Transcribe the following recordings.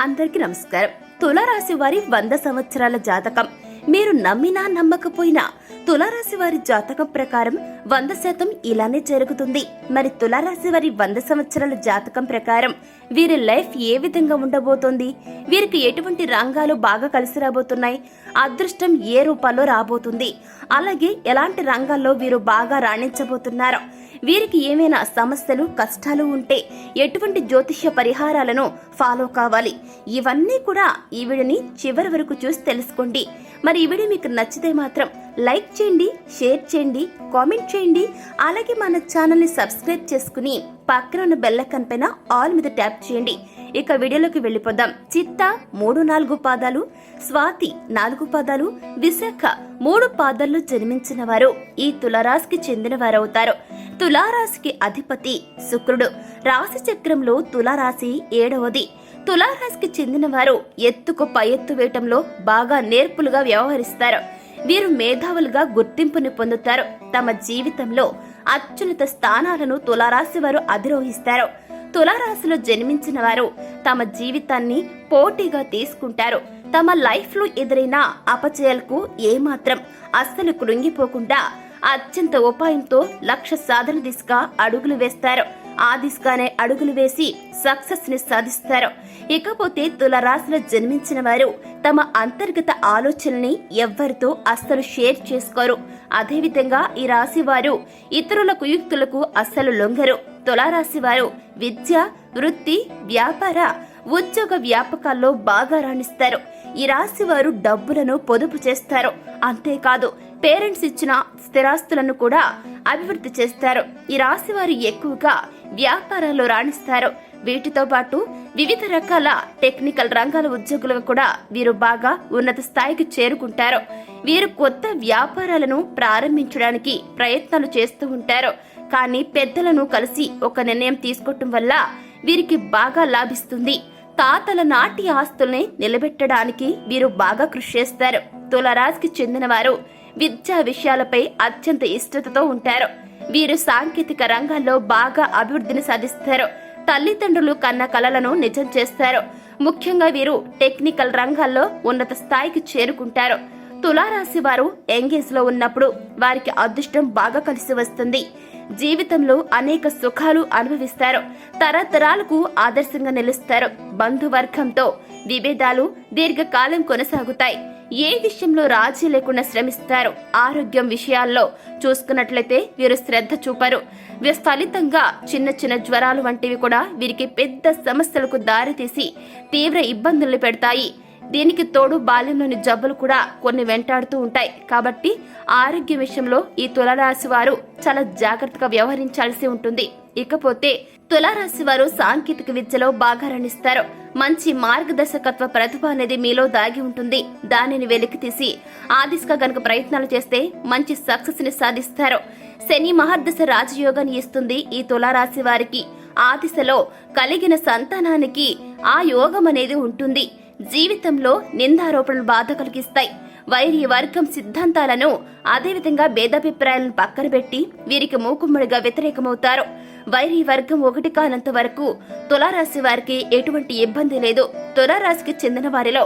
అందరికీ నమస్కారం. తులారాశి వారి వంద సంవత్సరాల జాతకం. మీరు నమ్మినా నమ్మకపోయినా తులారాశి వారి జాతకం ప్రకారం వంద శాతం ఇలానే జరుగుతుంది. మరి తులారాశి వారి వంద సంవత్సరాల జాతకం ప్రకారం వీరి లైఫ్ ఏ విధంగా ఉండబోతోంది? వీరికి ఎటువంటి రంగాలు బాగా కలిసి రాబోతున్నాయి? అదృష్టం ఏ రూపాల్లో రాబోతుంది? అలాగే ఎలాంటి రంగాల్లో వీరు బాగా రాణించబోతున్నారు వీరికి ఏమైనా సమస్యలు కష్టాలు ఉంటే ఎటువంటి జ్యోతిష్య పరిహారాలను ఫాలో కావాలి. ఇవన్నీ కూడా ఈ వీడియోని చివరి వరకు చూసి తెలుసుకోండి. మరి ఈ వీడియో మీకు నచ్చితే మాత్రం లైక్ చేయండి షేర్ చేయండి కామెంట్ చేయండి. అలాగే మన ఛానల్ని సబ్స్క్రైబ్ చేసుకుని పక్కన ఉన్న బెల్లకన్ పైన ఆల్ మీద ట్యాప్ చేయండి. ఇక వీడియోలోకి వెళ్ళిపోదాం. చిత్త మూడు నాలుగు పాదాలు స్వాతి నాలుగు పాదాలు విశాఖ మూడు పాదాల్లో జన్మించిన వారు ఈ తులారాశికి చెందిన వారవుతారు తులారాశికి అధిపతి శుక్రుడు. రాశి చక్రంలో తులారాశి ఏడవది. తులారాశికి చెందిన వారు ఎత్తుకు పై ఎత్తు వేయటంలో బాగా నేర్పులుగా వ్యవహరిస్తారు. వీరు మేధావులుగా గుర్తింపుని పొందుతారు. తమ జీవితంలో అత్యున్నత స్థానాలను తులారాశి వారు అధిరోహిస్తారు. తులారాశిలో జన్మించిన వారు తమ జీవితాన్ని పోటీగా తీసుకుంటారు. తమ లైఫ్లో ఎదురైన అపచయాలకు ఏమాత్రం అస్సలు కృంగిపోకుండా అత్యంత ఉపాయంతో లక్ష్య సాధన దిశగా అడుగులు వేస్తారు. ఆ దిశగానే అడుగులు వేసి సక్సెస్ని సాధిస్తారు. ఇకపోతే తులరాశిలో జన్మించిన వారు తమ అంతర్గత ఆలోచనల్ని ఎవ్వరితో అస్సలు షేర్ చేసుకోరు. అదేవిధంగా ఈ రాశి వారు ఇతరుల కుయుక్తులకు అస్సలు లొంగరు. తులారాశి వారు విద్య వృత్తి వ్యాపార ఉద్యోగ వ్యాపకాల్లో బాగా రాణిస్తారు. ఈ రాశి వారు డబ్బులను పొదుపు చేస్తారు. అంతేకాదు పేరెంట్స్ ఇచ్చిన స్థిరాస్తులను కూడా అభివృద్ధి చేస్తారు. ఈ రాశి వారు ఎక్కువగా వ్యాపారాల్లో రాణిస్తారు. వీటితో పాటు వివిధ రకాల టెక్నికల్ రంగాల ఉద్యోగులు కూడా వీరు బాగా ఉన్నత స్థాయికి చేరుకుంటారు. వీరు కొత్త వ్యాపారాలను ప్రారంభించడానికి ప్రయత్నాలు చేస్తూ ఉంటారు. కానీ పెద్దలను కలిసి ఒక నిర్ణయం తీసుకోవటం వల్ల వీరికి బాగా లాభిస్తుంది. తాతల నాటి ఆస్తుల్ని నిలబెట్టడానికి వీరు బాగా కృషి చేస్తారు. తులరాశికి చెందిన వారు విద్యా విషయాలపై అత్యంత ఇష్టతతో ఉంటారు. వీరు సాంకేతిక రంగాల్లో బాగా అభివృద్ధిని సాధిస్తారు. తల్లిదండ్రులు కన్న కలలను నిజం చేస్తారు. ముఖ్యంగా వీరు టెక్నికల్ రంగాల్లో ఉన్నత స్థాయికి చేరుకుంటారు. తులారాశి వారు ఎంగేజ్లో ఉన్నప్పుడు వారికి అదృష్టం బాగా కలిసి వస్తుంది. జీవితంలో అనేక సుఖాలు అనుభవిస్తారు. తరతరాలకు ఆదర్శంగా నిలుస్తారు. బంధువర్గంతో విభేదాలు దీర్ఘకాలం కొనసాగుతాయి. ఏ విషయంలో రాజీ లేకుండా శ్రమిస్తారు ఆరోగ్యం విషయాల్లో చూసుకున్నట్లయితే వీరు శ్రద్ధ చూపరు. వీరి ఫలితంగా చిన్న చిన్న జ్వరాలు వంటివి కూడా వీరికి పెద్ద సమస్యలకు దారితీసి తీవ్ర ఇబ్బందులు పెడతాయి. దీనికి తోడు బాల్యంలోని జబ్బులు కూడా కొన్ని వెంటాడుతూ ఉంటాయి. కాబట్టి ఆరోగ్య విషయంలో ఈ తులరాశి వారు చాలా జాగ్రత్తగా వ్యవహరించాల్సి ఉంటుంది. ఇకపోతే తులారాశి వారు సాంకేతిక విద్యలో బాగా రణిస్తారు. మంచి మార్గదర్శకత్వ ప్రతిభ అనేది మీలో దాగి ఉంటుంది. దానిని వెలికి తీసి ఆ దిశగా గనుక ప్రయత్నాలు చేస్తే మంచి సక్సెస్ని సాధిస్తారు. శని మహర్దశ రాజయోగాన్ని ఇస్తుంది ఈ తులారాశి వారికి. ఆ దిశలో కలిగిన సంతానానికి ఆ యోగం అనేది ఉంటుంది. జీవితంలో నిందారోపణలు బాధ కలిగిస్తాయి. వైరి వర్గం సిద్ధాంతాలను అదేవిధంగా భేదాభిప్రాయాలను పక్కన పెట్టి వీరికి మూకుమ్మడిగా వ్యతిరేకమవుతారు. వైరి వర్గం ఒకటి కానంత వరకు తులారాశి వారికి ఎటువంటి ఇబ్బంది లేదు. తులారాశికి చెందిన వారిలో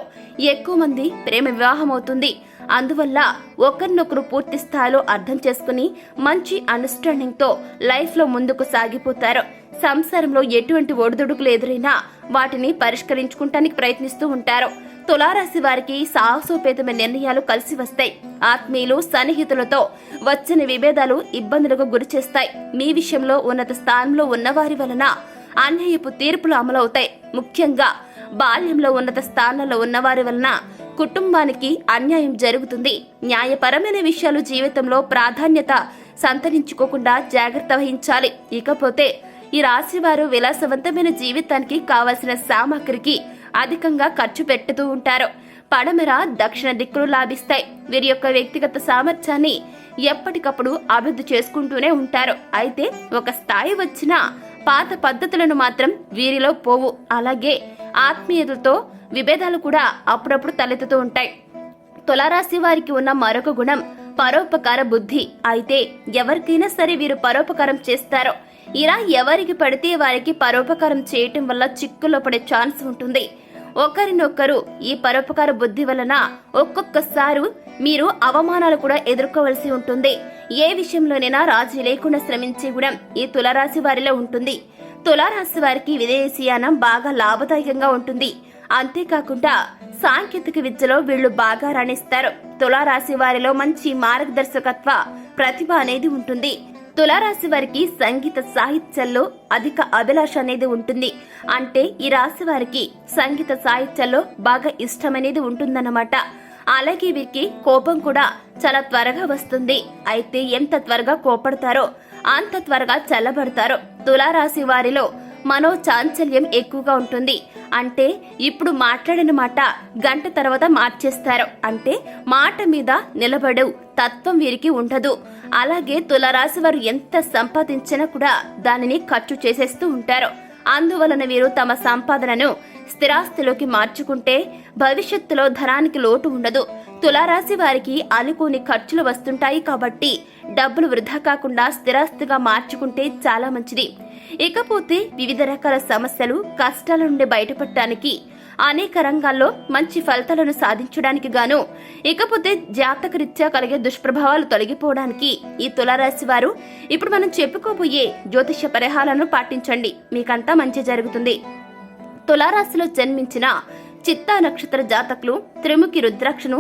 ఎక్కువ మంది ప్రేమ వివాహం అవుతుంది అందువల్ల ఒకరినొకరు పూర్తి స్థాయిలో అర్థం చేసుకుని మంచి అండర్స్టాండింగ్తో లైఫ్లో ముందుకు సాగిపోతారు. సంసారంలో ఎటువంటి ఒడిదుడుకులు ఎదురైనా వాటిని పరిష్కరించుకుంటానికి ప్రయత్నిస్తూ ఉంటారు. తులారాశి వారికి సాహసోపేతమైన నిర్ణయాలు కలిసి వస్తాయి. ఆత్మీయులు సన్నిహితులతో వచ్చిన విభేదాలు ఇబ్బందులకు గురి చేస్తాయి. మీ విషయంలో ఉన్నత స్థానంలో ఉన్నవారి వలన అన్యాయపు తీర్పులు అమలవుతాయి. ముఖ్యంగా బాల్యంలో ఉన్నత స్థానంలో ఉన్నవారి వలన కుటుంబానికి అన్యాయం జరుగుతుంది. న్యాయపరమైన విషయాలు జీవితంలో ప్రాధాన్యత సంతరించుకోకుండా జాగ్రత్త వహించాలి. ఇకపోతే ఈ రాశి వారు విలాసవంతమైన జీవితానికి కావలసిన సామాగ్రికి అధికంగా ఖర్చు పెట్టుతూ ఉంటారు. పడమర దక్షిణ దిక్కులు లాభిస్తాయి. వీరి యొక్క వ్యక్తిగత సామర్థ్యాన్ని ఎప్పటికప్పుడు అభివృద్ధి చేసుకుంటూనే ఉంటారు. అయితే ఒక స్థాయి వచ్చిన పాత పద్ధతులను మాత్రం వీరిలో పోవు. అలాగే ఆత్మీయతతో విభేదాలు కూడా అప్పుడప్పుడు తలెత్తుతూ ఉంటాయి. తులారాశి వారికి ఉన్న మరొక గుణం పరోపకార బుద్ధి. అయితే ఎవరికైనా సరే వీరు పరోపకారం చేస్తారో ఇలా ఎవరికి పడితే వారికి పరోపకారం చేయటం వల్ల చిక్కులో పడే ఛాన్స్ ఉంటుంది. ఒకరినొకరు ఈ పరోపకార బుద్ధి వలన ఒక్కొక్కసారి మీరు అవమానాలు కూడా ఎదుర్కోవలసి ఉంటుంది. ఏ విషయంలోనైనా రాజీ లేకుండా శ్రమించే గుణం ఈ తులారాశి వారిలో ఉంటుంది. తులారాశి వారికి విదేశీయానం బాగా లాభదాయకంగా ఉంటుంది. అంతేకాకుండా సాంకేతిక విద్యలో వీళ్ళు బాగా రాణిస్తారు. తులారాశి వారిలో మంచి మార్గదర్శకత్వ ప్రతిభ అనేది ఉంటుంది. తులారాశి వారికి సంగీత సాహిత్యంలో అధిక అభిలాష అనేది ఉంటుంది. అంటే ఈ రాశి వారికి సంగీత సాహిత్యంలో బాగా ఇష్టమనేది ఉంటుందన్నమాట. అలాగే వీరికి కోపం కూడా చాలా త్వరగా వస్తుంది. అయితే ఎంత త్వరగా కోపడతారో అంత త్వరగా చల్లబడతారో. తులారాశి వారిలో మనో చాంచల్యం ఎక్కువగా ఉంటుంది. అంటే ఇప్పుడు మాట్లాడిన మాట గంట తర్వాత మార్చేస్తారు. అంటే మాట మీద నిలబడవు తత్వం వీరికి ఉండదు. అలాగే తులరాశి వారు ఎంత సంపాదించినా కూడా దానిని ఖర్చు చేసేస్తూ ఉంటారు. అందువలన వీరు తమ సంపాదనను స్థిరాస్తిలోకి మార్చుకుంటే భవిష్యత్తులో ధనానికి లోటు ఉండదు. తులారాశి వారికి అనుకోని ఖర్చులు వస్తుంటాయి కాబట్టి డబ్బులు వృధా కాకుండా స్థిరాస్తిగా మార్చుకుంటే చాలా మంచిది. ఇకపోతే వివిధ రకాల సమస్యలు కష్టాల నుండి బయటపడటానికి అనేక రంగాల్లో మంచి ఫలితాలను సాధించడానికి గాను ఇకపోతే జాతకరీత్యా కలిగే దుష్ప్రభావాలు తొలగిపోవడానికి ఈ తులారాశి వారు ఇప్పుడు మనం చెప్పుకోబోయే జ్యోతిష పరిహారాలను పాటించండి. మీకంతా మంచి జరుగుతుంది. తులారాశిలో జన్మించిన చిత్తా నక్షత్ర జాతకులు త్రిముఖి రుద్రాక్షను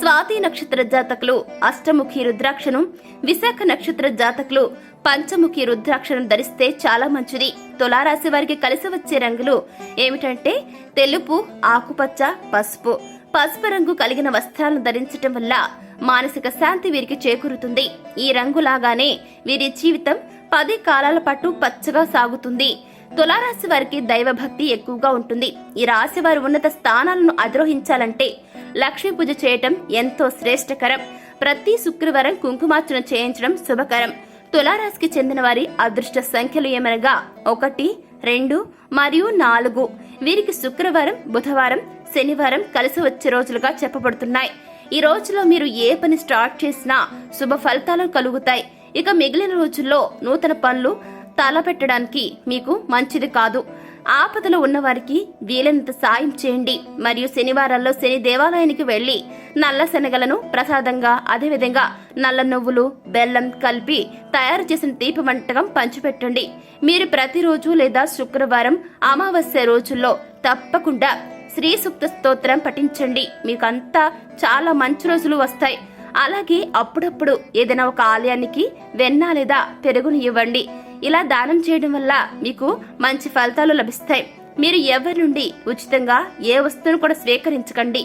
స్వాతి నక్షత్ర జాతకులు అష్టముఖి రుద్రాక్షను విశాఖ నక్షత్ర జాతకులు పంచముఖి రుద్రాక్షను ధరిస్తే చాలా మంచిది. తులారాశి వారికి కలిసి వచ్చే రంగులు ఏమిటంటే తెలుపు ఆకుపచ్చ పసుపు. పసుపు రంగు కలిగిన వస్త్రాలను ధరించటం వల్ల మానసిక శాంతి వీరికి చేకూరుతుంది. ఈ రంగులాగానే వీరి జీవితం పది కాలాల పాటు పచ్చగా సాగుతుంది. తులారాశి వారికి దైవభక్తి ఎక్కువగా ఉంటుంది. ఈ రాశి వారు ఉన్నత స్థానాలను అధిరోహించాలంటే లక్ష్మీ పూజ చేయటం ఎంతో శ్రేష్టకరం. ప్రతి శుక్రవారం కుంకుమార్చన చేయించడం శుభకరం. తులారాశికి చెందిన వారి అదృష్ట సంఖ్యలు ఏమనగా ఒకటి రెండు మరియు నాలుగు. వీరికి శుక్రవారం బుధవారం శనివారం కలిసి వచ్చే రోజులుగా చెప్పబడుతున్నాయి. ఈ రోజులో మీరు ఏ పని స్టార్ట్ చేసినా శుభ ఫలితాలు కలుగుతాయి. ఇక మిగిలిన రోజుల్లో నూతన పనులు తలపెట్టడానికి మీకు మంచిది కాదు. ఆపదలో ఉన్నవారికి వీలైనంత సాయం చేయండి. మరియు శనివారాల్లో శని దేవాలయానికి వెళ్ళి నల్ల శనగలను ప్రసాదంగా అదేవిధంగా నల్ల నువ్వులు బెల్లం కలిపి తయారు చేసిన తీపి వంటకం పంచిపెట్టండి. మీరు ప్రతిరోజు లేదా శుక్రవారం అమావాస్య రోజుల్లో తప్పకుండా శ్రీ సూక్త స్తోత్రం పఠించండి. మీకంతా చాలా మంచి రోజులు వస్తాయి. అలాగే అప్పుడప్పుడు ఏదైనా ఒక ఆలయానికి వెన్న లేదా పెరుగును ఇవ్వండి. ఇలా దానం చేయడం వల్ల మీకు మంచి ఫలితాలు లభిస్తాయి. మీరు ఎవరి నుండి ఉచితంగా ఏ వస్తువును కూడా స్వీకరించకండి.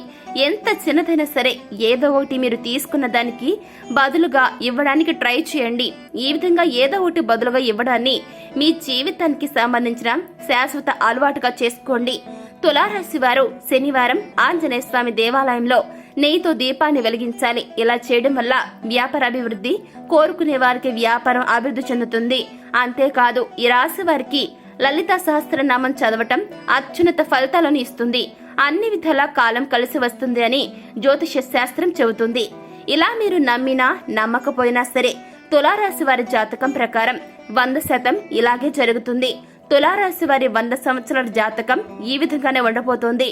ఎంత చిన్నదైనా సరే ఏదో ఒకటి మీరు తీసుకున్న దానికి బదులుగా ఇవ్వడానికి ట్రై చేయండి. ఈ విధంగా ఏదో ఒకటి బదులుగా ఇవ్వడాన్ని మీ జీవితానికి సంబంధించిన శాశ్వత అలవాటుగా చేసుకోండి. తులారాశి వారు శనివారం ఆంజనేయ స్వామి దేవాలయంలో నెయ్యితో దీపాన్ని వెలిగించాలి. ఇలా చేయడం వల్ల వ్యాపార అభివృద్ధి కోరుకునే వారికి వ్యాపారం అభివృద్ధి చెందుతుంది. అంతేకాదు ఈ రాశి వారికి లలిత సహస్రనామం చదవటం అత్యున్నత ఫలితాలను ఇస్తుంది. అన్ని విధాల కాలం కలిసి వస్తుంది అని జ్యోతిష శాస్త్రం చెబుతుంది. ఇలా మీరు నమ్మినా నమ్మకపోయినా సరే తులారాశి వారి జాతకం ప్రకారం వంద శాతం ఇలాగే జరుగుతుంది. తులారాశి వారి వంద సంవత్సరాల జాతకం ఈ విధంగానే ఉండబోతోంది.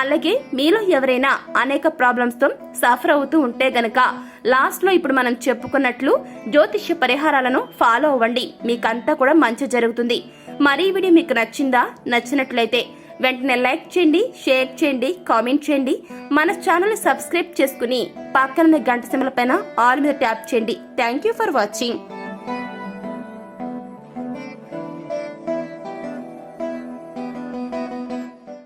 అలాగే మీలో ఎవరైనా అనేక ప్రాబ్లమ్స్తో సఫర్ అవుతూ ఉంటే గనక లాస్ట్లో ఇప్పుడు మనం చెప్పుకున్నట్లు జ్యోతిష్య పరిహారాలను ఫాలో అవ్వండి. మీకంతా కూడా మంచి జరుగుతుంది. మరి వీడియో మీకు నచ్చిందా? నచ్చినట్లయితే వెంటనే లైక్ చేయండి షేర్ చేయండి కామెంట్ చేయండి. మన ఛానల్ సబ్స్క్రైబ్ చేసుకుని పక్కన గంట సిమ్మల పైన ఆల్ మీద ట్యాప్ చేయండి. Thank you for watching